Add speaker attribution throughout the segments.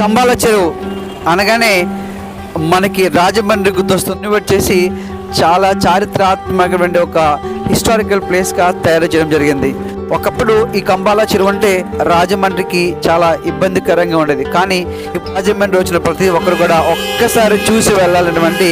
Speaker 1: కంబాల చెరువు అనగానే మనకి రాజమండ్రి గుర్తొస్తుంది వచ్చేసి చాలా చారిత్రాత్మకమైన ఒక హిస్టారికల్ ప్లేస్గా తయారు చేయడం జరిగింది. ఒకప్పుడు ఈ కంబాల చెరువు అంటే రాజమండ్రికి చాలా ఇబ్బందికరంగా ఉండేది. కానీ ఇప్పుడు రాజమండ్రి వచ్చిన ప్రతి ఒక్కరు కూడా ఒక్కసారి చూసి వెళ్ళాలన్నటువంటి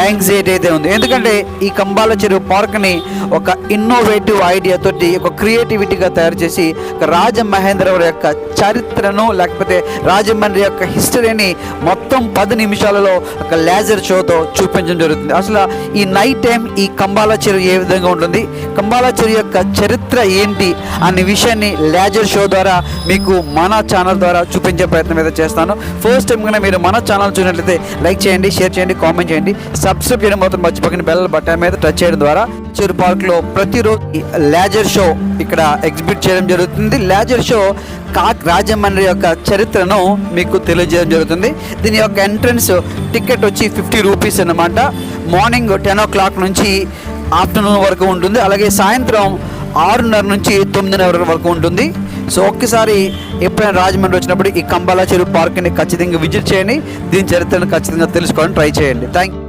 Speaker 1: యాంగ్జైటీ అయితే ఉంది. ఎందుకంటే ఈ కంబాల చెరువు పార్క్ని ఒక ఇన్నోవేటివ్ ఐడియా తోటి ఒక క్రియేటివిటీగా తయారు చేసి ఒక రాజమహేంద్రవరం యొక్క చరిత్రను లేకపోతే రాజమండ్రి యొక్క హిస్టరీని మొత్తం పది నిమిషాలలో ఒక లేజర్ షోతో చూపించడం జరుగుతుంది. అసలు ఈ నైట్ టైం ఈ కంబాల చెరువు ఏ విధంగా ఉంటుంది? కంబాల చెరువు యొక్క చరిత్ర ఏంటి? అనే విషయాన్ని లేజర్ షో ద్వారా మీకు మన ఛానల్ ద్వారా చూపించే ప్రయత్నం అయితే చేస్తాను. ఫస్ట్ టైం కన్నా మీరు మన ఛానల్ చూసినట్లయితే లైక్ చేయండి షేర్ చేయండి కామెంట్ చేయండి. సబ్స్క్రైబ్ చేయడం మాత్రం మర్చిపోకండి. బెల్ బటన్ మీద టచ్ చేయడం ద్వారా చిరు పార్క్లో ప్రతిరోజు లేజర్ షో ఇక్కడ ఎగ్జిబిట్ చేయడం జరుగుతుంది. లేజర్ షో కాక్ రాజమండ్రి యొక్క చరిత్రను మీకు తెలియజేయడం జరుగుతుంది. దీని యొక్క ఎంట్రన్స్ టికెట్ వచ్చి ఫిఫ్టీ రూపీస్ అన్నమాట. మార్నింగ్ టెన్ ఓ క్లాక్ నుంచి ఆఫ్టర్నూన్ వరకు ఉంటుంది. అలాగే సాయంత్రం ఆరున్నర నుంచి తొమ్మిదిన్నర వరకు ఉంటుంది. సో ఒక్కసారి ఎప్పుడైనా రాజమండ్రి వచ్చినప్పుడు ఈ కంబాల చెరువు పార్క్ని ఖచ్చితంగా విజిట్ చేయండి. దీని చరిత్రను ఖచ్చితంగా తెలుసుకోవడానికి ట్రై చేయండి. థ్యాంక్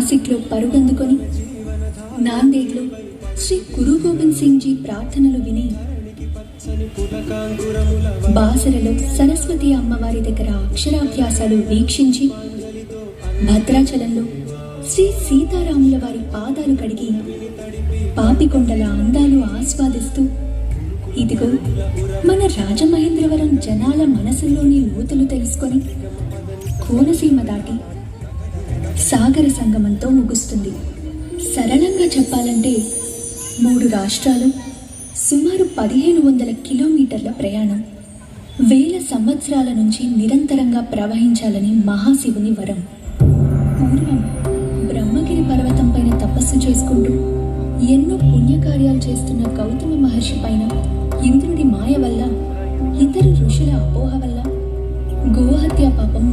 Speaker 2: నాసిక్లో పరుగందుకొని నాందేడ్లో శ్రీ గురు గోబింద్ సింగ్ జీ ప్రార్థనలు విని బాసరలో సరస్వతి అమ్మవారి దగ్గర అక్షరాభ్యాసాలు వీక్షించి భద్రాచలంలో శ్రీ సీతారాముల వారి పాదాలు కడిగి పాపికొండల అందాలు ఆస్వాదిస్తూ ఇదిగో మన రాజమహేంద్రవరం జనాల మనసుల్లోని లోతులు తెలుసుకొని కోనసీమ దాటి సాగర సంగమంతో ముగుస్తుంది. సరళంగా చెప్పాలంటే మూడు రాష్ట్రాలు సుమారు పదిహేను వందల కిలోమీటర్ల ప్రయాణం వేల సంవత్సరాల నుంచి నిరంతరంగా ప్రవహించాలని మహాశివుని వరం. పూర్వం బ్రహ్మగిరి పర్వతం పైన తపస్సు చేసుకుంటూ ఎన్నో పుణ్యకార్యాలు చేస్తున్న గౌతమ మహర్షి పైన ఇంద్రుడి మాయ వల్ల ఇతర ఋషుల అపోహ వల్ల గోహత్య పాపం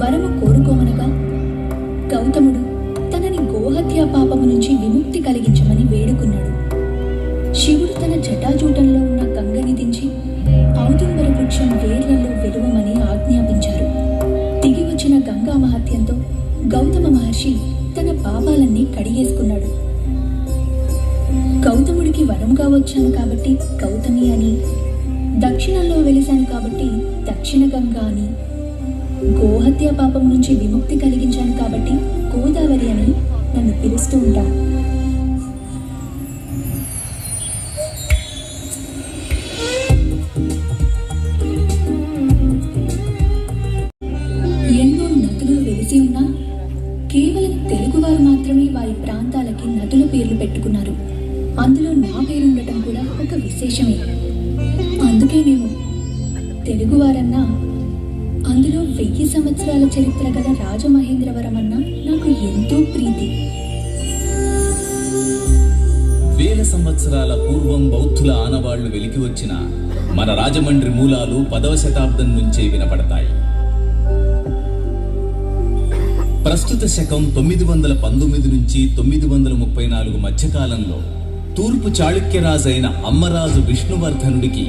Speaker 2: వరము కోరుకోమనగా గౌతముడు తనని గోహత్య పాపము నుంచి విముక్తి కలిగించమని వేడుకున్నాడు. శివుడు తన జటాజూటంలో ఉన్న గంగని దించి ఔదుంబర వృక్షం వేర్లలో వెలువమని ఆజ్ఞాపించారు. దిగి వచ్చిన గంగా మహత్యంతో గౌతమ మహర్షి తన పాపాలన్నీ కడిగేసుకున్నాడు. గౌతముడికి వరంగా వచ్చాను కాబట్టి గౌతమి అని దక్షిణంలో వెలిశాను కాబట్టి దక్షిణ గంగా అని గోహత్య పాపం నుంచి విముక్తి కలిగించాను కాబట్టి గోదావరి అని నన్ను పిలుస్తూ ఉంటాను ఎన్నో నదులు వెలిసి ఉన్నా కేవలం తెలుగువారు మాత్రమే వారి ప్రాంతాలకి నదుల పేర్లు పెట్టుకున్నారు. అందులో నా పేరు ఉండటం కూడా ఒక విశేషమే. చరిత్ర గల రాజమహేంద్రవరం నాకు ఎంతో ప్రీతి.
Speaker 3: వేల సంవత్సరాల పూర్వం బౌద్ధుల ఆనవాళ్ళు వెలికి వచ్చిన మన రాజమండ్రి మూలాలు పదవ శతాబ్దం నుంచే వినపడతాయి. ప్రస్తుత శకం తొమ్మిది వందల పంతొమ్మిది నుంచి తొమ్మిది వందల ముప్పై నాలుగు మధ్యకాలంలో తూర్పు చాళుక్యరాజైన అమ్మరాజు విష్ణువర్ధనుడికి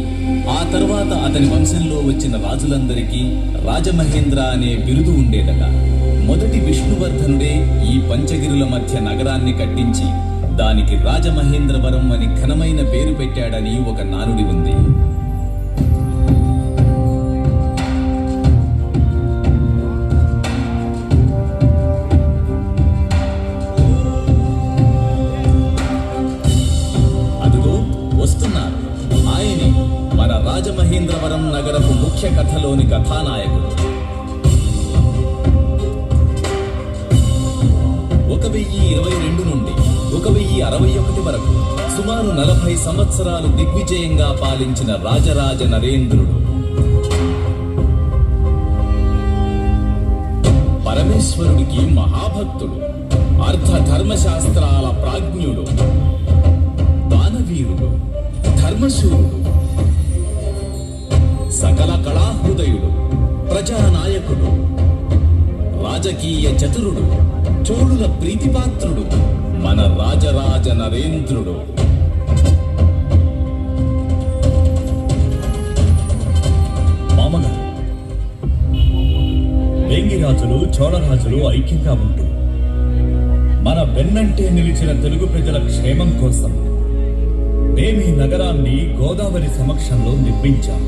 Speaker 3: ఆ తర్వాత అతని వంశంలో వచ్చిన రాజులందరికీ రాజమహేంద్ర అనే బిరుదు ఉండేదట. మొదటి విష్ణువర్ధనుడే ఈ పంచగిరుల మధ్య నగరాన్ని కట్టించి దానికి రాజమహేంద్రవరం అని ఘనమైన పేరు పెట్టాడని ఒక నానుడి ఉంది. రాజమహేంద్రవరం నగరపు ముఖ్య కథలోని కథానాయకుడు. ఒక వెయ్యి ఇరవై రెండు నుండి ఒక వెయ్యి అరవై ఒకటి వరకు సుమారు నలభై సంవత్సరాలు దిగ్విజయంగా పాలించిన రాజరాజ నరేంద్రుడు. పరమేశ్వరుడికి మహాభక్తుడు అర్థ ధర్మశాస్త్రాల ప్రాజ్ఞుడు దానవీరుడు ధర్మశూరుడు. సకల కళాహృదయుడు ప్రజానాయకుడు రాజకీయ చతురుడు చోళుల ప్రీతిపాత్రుడు మన రాజరాజ నరేంద్రుడు.
Speaker 4: మామగారు వేంగిరాజులు చోళరాజులు ఐక్యంగా ఉంటూ మన వెన్నంటే నిలిచిన తెలుగు ప్రజల క్షేమం కోసం మేమీ నగరాన్ని గోదావరి సమక్షంలో నిర్మించాము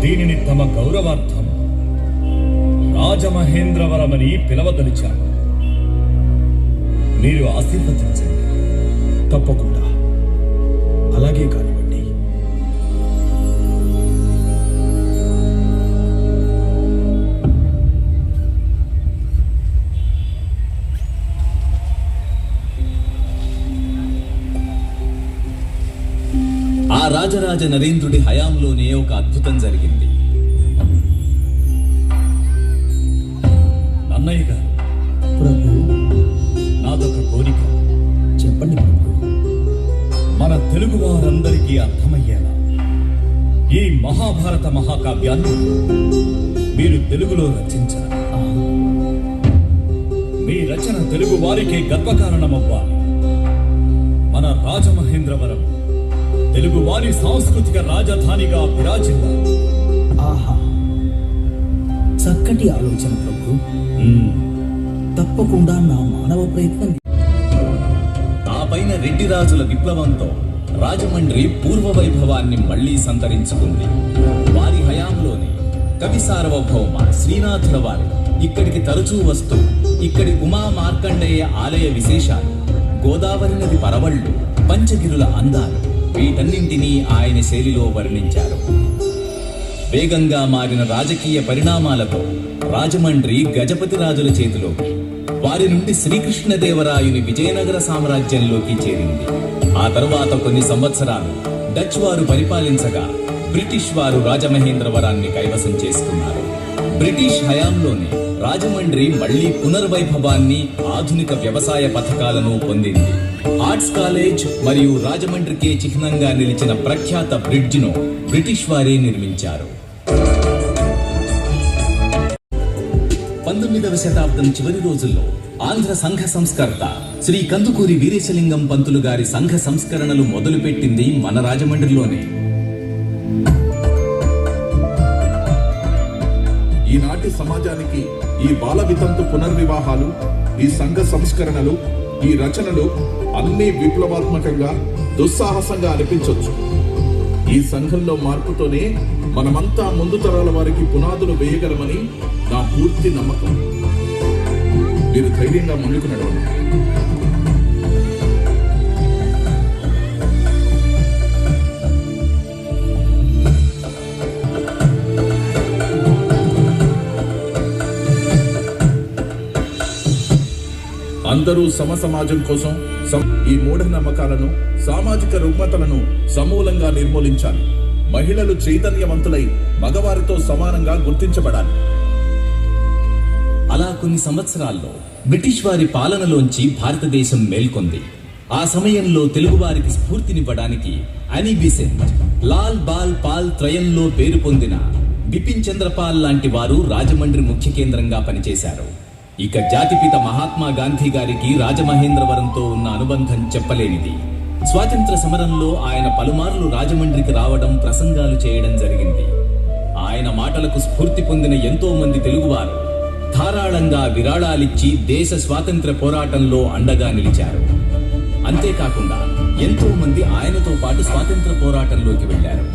Speaker 4: దీనిని తమ గౌరవార్థం. రాజమహేంద్రవరమని పిలవదలిచాం మీరు ఆశీర్వదించండి.
Speaker 5: తప్పకుండా. అలాగే
Speaker 3: కానీ రాజరాజ నరేంద్రుడి హయాంలోనే ఒక అద్భుతం జరిగింది.
Speaker 4: అన్నయ్య గారు
Speaker 5: ప్రభు.
Speaker 4: నాదొక కోరిక.
Speaker 5: చెప్పండి ప్రభు.
Speaker 4: మన తెలుగు వారందరికీ అర్థమయ్యేలా ఈ మహాభారత మహాకావ్యాన్ని మీరు తెలుగులో రచించాలి.
Speaker 5: ఆ,
Speaker 4: మీ రచన తెలుగు వారికే గర్వకారణమవ్వాలి. మన రాజమహేంద్రవరం తెలుగు వారి సాంస్కృతిక రాజధానిగా విరాజిల్లాలి
Speaker 5: ఆహా. చక్కటి ఆలోచన ప్రభు. తప్పకుండా నా మానవ ప్రయత్నం.
Speaker 3: ఆ పైన రెడ్డి రాజుల విప్లవంతో రాజమండ్రి పూర్వ వైభవాన్ని మళ్ళీ సంతరించుకుంది. వారి హయాంలోనే కవి సార్వభౌమ శ్రీనాథుల వారు ఇక్కడికి తరచూ వస్తూ ఇక్కడి ఉమా మార్కండేయ ఆలయ విశేషాలు గోదావరి నది పరవళ్ళు పంచగిరుల అందాలు వీటన్నింటినీ ఆయన శైలిలో వర్ణించారు. వేగంగా మారిన రాజకీయ పరిణామాలతో రాజమండ్రి గజపతి రాజుల చేతిలో వారి నుండి శ్రీకృష్ణదేవరాయుని విజయనగర సామ్రాజ్యంలోకి చేరింది. ఆ తర్వాత కొన్ని సంవత్సరాలు డచ్ వారు పరిపాలించగా బ్రిటిష్ వారు రాజమహేంద్రవరాన్ని కైవసం చేసుకున్నారు. బ్రిటిష్ హయాంలోనే రాజమండ్రి మళ్ళీ పునర్వైభవాన్ని ఆధునిక వ్యవసాయ పథకాలను పొందింది. ఆర్ట్స్ కాలేజ్ మరియు రాజమండ్రికే చిహ్నంగా నిలిచిన ప్రఖ్యాత బ్రిడ్జ్ను బ్రిటిష్ వారే నిర్మించారు. పంతొమ్మిదవ శతాబ్దం చివరి రోజుల్లో ఆంధ్ర సంఘ సంస్కర్త శ్రీ కందుకూరి వీరేశలింగం పంతులు గారి సంఘ సంస్కరణలు మొదలుపెట్టింది మన రాజమండ్రిలోనే.
Speaker 6: ఈనాటి సమాజానికి ఈ బాల వితంతు పునర్వివాహాలు ఈ సంఘ సంస్కరణలు ఈ రచనలు అన్ని విప్లవాత్మకంగా దుస్సాహసంగా అనిపించవచ్చు ఈ సంఘంలో మార్పుతోనే మనమంతా ముందు తరాల వారికి పునాదులు వేయగలమని నా పూర్తి నమ్మకం. మీరు ధైర్యంగా ముందుకు నడవండి. అందరూ సమ సమాజం కోసం ఈ మూఢ నమ్మకాలను సామాజిక రుగ్మతలను సమూలంగా నిర్మూలించాలి. మహిళలు చైతన్యవంతులై మగవారితో సమానంగా గుర్తించబడాలి.
Speaker 3: అలా కొన్ని సంవత్సరాల్లో బ్రిటిష్ వారి పాలనలోంచి భారతదేశం మేల్కొంది. ఆ సమయంలో తెలుగువారికి స్ఫూర్తినివ్వడానికి అని బిసెంట్ లాల్ బాల్ పాల్ త్రయంలో పేరు పొందిన బిపిన్ చంద్రపాల్ లాంటి వారు రాజమండ్రి ముఖ్య కేంద్రంగా పనిచేశారు. ఇక జాతిపిత మహాత్మా గాంధీ గారికి రాజమహేంద్రవరంతో ఉన్న అనుబంధం చెప్పలేనిది. స్వాతంత్ర సమరంలో ఆయన పలుమార్లు రాజమండ్రికి రావడం ప్రసంగాలు చేయడం జరిగింది. ఆయన మాటలకు స్ఫూర్తి పొందిన ఎంతో మంది తెలుగువారు ధారాళంగా విరాళాలిచ్చి దేశ స్వాతంత్ర పోరాటంలో అండగా నిలిచారు. అంతేకాకుండా ఎంతో మంది ఆయనతో పాటు స్వాతంత్ర పోరాటంలోకి వెళ్ళారు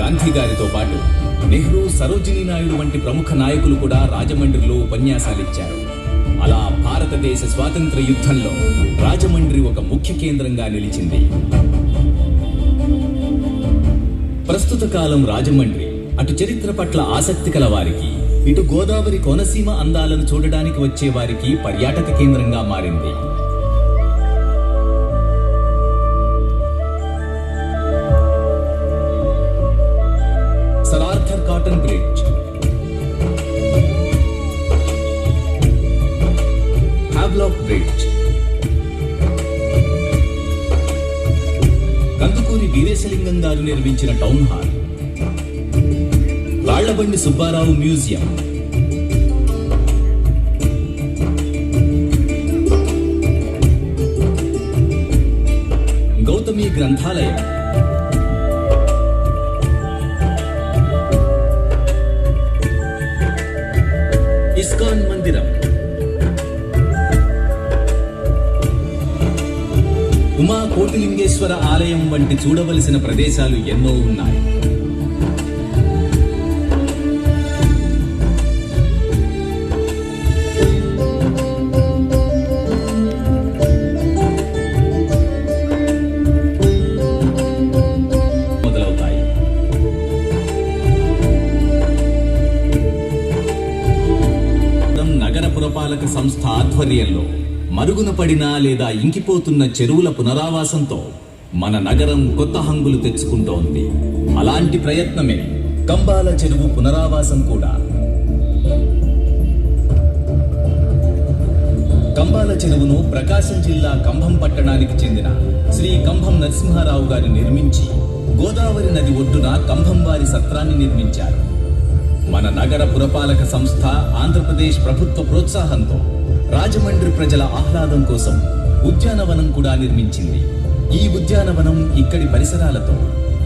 Speaker 3: గాంధీ గారితో పాటు నెహ్రూ సరోజినీ నాయుడు వంటి ప్రముఖ నాయకులు కూడా రాజమండ్రిలో ఉపన్యాసాలిచ్చారు. అలా భారతదేశ స్వాతంత్ర యుద్ధంలో రాజమండ్రి ఒక ముఖ్య కేంద్రంగా నిలిచింది. ప్రస్తుత కాలం రాజమండ్రి. అటు చరిత్ర పట్ల ఆసక్తి కల వారికి ఇటు గోదావరి కోనసీమ అందాలను చూడడానికి వచ్చే వారికి పర్యాటక కేంద్రంగా మారింది. Arthur Cotton bridge Havelock bridge Kandukuri Veeresalingam garu నిర్మించిన town hall Rallabandi Subbarao museum Gautami గ్రంథాలయం ఉమా కోటిలింగేశ్వర ఆలయం వంటి చూడవలసిన ప్రదేశాలు ఎన్నో ఉన్నాయి. మొదలవుతాయి. నగర పురపాలక సంస్థ ఆధ్వర్యంలో మరుగున పడిన లేదా ఇంకిపోతున్న చెరువుల పునరావాసంతో మన నగరం కొత్త హంగులు తెచ్చుకుంటోంది. అలాంటి ప్రయత్నమే కంబాల చెరువు పునరావాసం కూడా. కంబాల చెరువును ప్రకాశం జిల్లా కంభం పట్టణానికి చెందిన శ్రీ కంభం నరసింహారావు గారు నిర్మించి గోదావరి నది ఒడ్డున కంభం వారి సత్రాన్ని నిర్మించారు. మన నగర పురపాలక సంస్థ ఆంధ్రప్రదేశ్ ప్రభుత్వ ప్రోత్సాహంతో రాజమండ్రి ప్రజల ఆహ్లాదం కోసం ఉద్యానవనం కూడా నిర్మించింది. ఈ ఉద్యానవనం ఇక్కడి పరిసరాలతో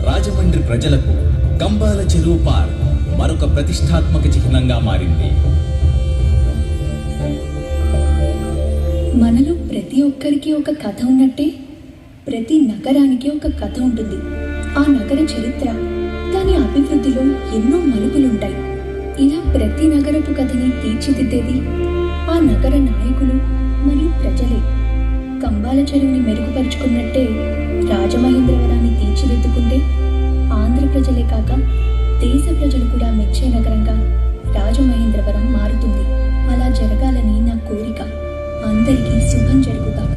Speaker 3: రాజమండ్రి ప్రజలకు కంబాల చెరువు పార్క్ మరొక ప్రతిష్టాత్మక చిహ్నంగా మారింది.
Speaker 2: మనలో ప్రతి ఒక్కరికి ఒక కథ ఉన్నట్టే ప్రతి నగరానికి ఒక కథ ఉంటుంది. ఆ నగర చరిత్ర దాని అభివృద్ధిలో ఎన్నో మలుపులుంటాయి. ఇలా ప్రతి నగరపు కథని తీర్చిదిద్దేది ఆ నగర నాయకులు మరియు ప్రజలే కంబాల చెరువుని మెరుగుపరుచుకున్నట్టే రాజమహేంద్రవరాన్ని తీర్చిదిద్దుకుంటే ఆంధ్ర ప్రజలే కాక దేశ ప్రజలు కూడా మెచ్చే నగరంగా రాజమహేంద్రవరం మారుతుంది. అలా జరగాలని నా కోరిక. అందరికీ శుభం జరుగుతాం